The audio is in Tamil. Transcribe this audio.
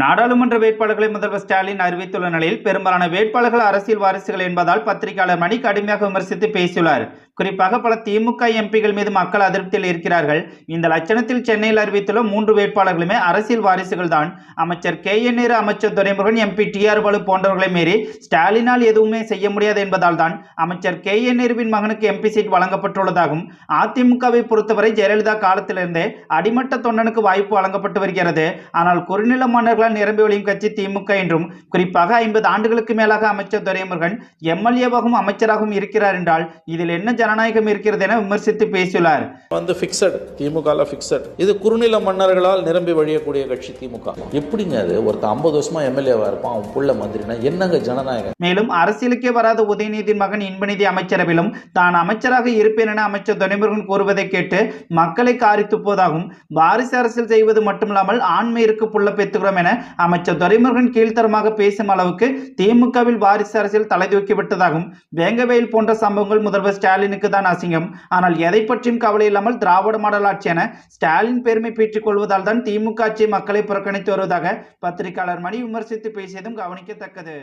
நாடாளுமன்ற வேட்பாளர்களை முதல்வர் ஸ்டாலின் அறிவித்துள்ள நிலையில் பெரும்பாலான வேட்பாளர்கள் அரசியல் வாரிசுகள் என்பதால் பத்திரிகையாளர் மணி கடுமையாக விமர்சித்து பேசியுள்ளார். குறிப்பாக பல திமுக எம்பிகள் மீது மக்கள் அதிருப்தியில் இருக்கிறார்கள். இந்த லட்சணத்தில் சென்னையில் அறிவித்துள்ள மூன்று வேட்பாளர்களுமே அரசியல் வாரிசுகள் தான். அமைச்சர் கே என் நேரு அமைச்சர் Duraimurugan MP T R Baalu போன்றவர்களை மீறி ஸ்டாலினால் எதுவுமே செய்ய முடியாது என்பதால் தான் அமைச்சர் கே என் நேருவின் மகனுக்கு எம்பி சீட் வழங்கப்பட்டுள்ளதாகவும் அதிமுகவை பொறுத்தவரை ஜெயலலிதா காலத்திலிருந்தே அடிமட்ட தொண்டனுக்கு வாய்ப்பு வழங்கப்பட்டு வருகிறது. ஆனால் குறுநில மன்னர்கள் மன்னர்களால் நிரம்பி வழியும் கட்சி திமுக என்றும் குறிப்பாக ஐம்பது ஆண்டுகளுக்கு மேலாக அமைச்சர் துரைமுருகன் எம்எல்ஏவாகவும் அமைச்சராகவும் இருக்கிறார் என்றால் இதில் என்ன ஜனநாயகம் இருக்கிறது என விமர்சித்து பேசியுள்ளார். வந்து ஃபிக்ஸட் இது குறுநில மன்னர்களால் நிரம்பி வழியக்கூடிய கட்சி திமுக. எப்படிங்க அது? ஒருத்தன் ஐம்பது வருஷமா எம்எல்ஏவா இருப்பான் அவன் புள்ள மந்திரினா என்னங்க ஜனநாயகம்? மேலும் அரசியலுக்கே வராத உதயநிதியின் மகன் இன்பநிதி அமைச்சரவையிலும் தான் அமைச்சராக இருப்பேன் என அமைச்சர் துரைமுருகன் கூறுவதை கேட்டு மக்களை காரி துப்புவதாகவும் வாரிசு அரசியல் செய்வது மட்டுமில்லாமல் ஆண்மையிற்கு புள்ள பெற்றுகிறோம் என அமைச்சர் துரைமுருகன் கீழ்த்தரமாக பேசும் அளவுக்கு திமுகவில் வாரிசு அரசியல் தலை தூக்கிவிட்டதாகவும் வேங்கவேல் போன்ற சம்பவங்கள் முதல்வர் ஸ்டாலினுக்கு தான் அசிங்கம். ஆனால் எதை பற்றியும் கவலை இல்லாமல் திராவிட மாடல் ஆட்சி என ஸ்டாலின் பெருமை பெற்றுக் கொள்வதால் தான் திமுக ஆட்சி மக்களை புறக்கணித்து வருவதாக பத்திரிகையாளர் மணி விமர்சித்து பேசியதும் கவனிக்கத்தக்கது.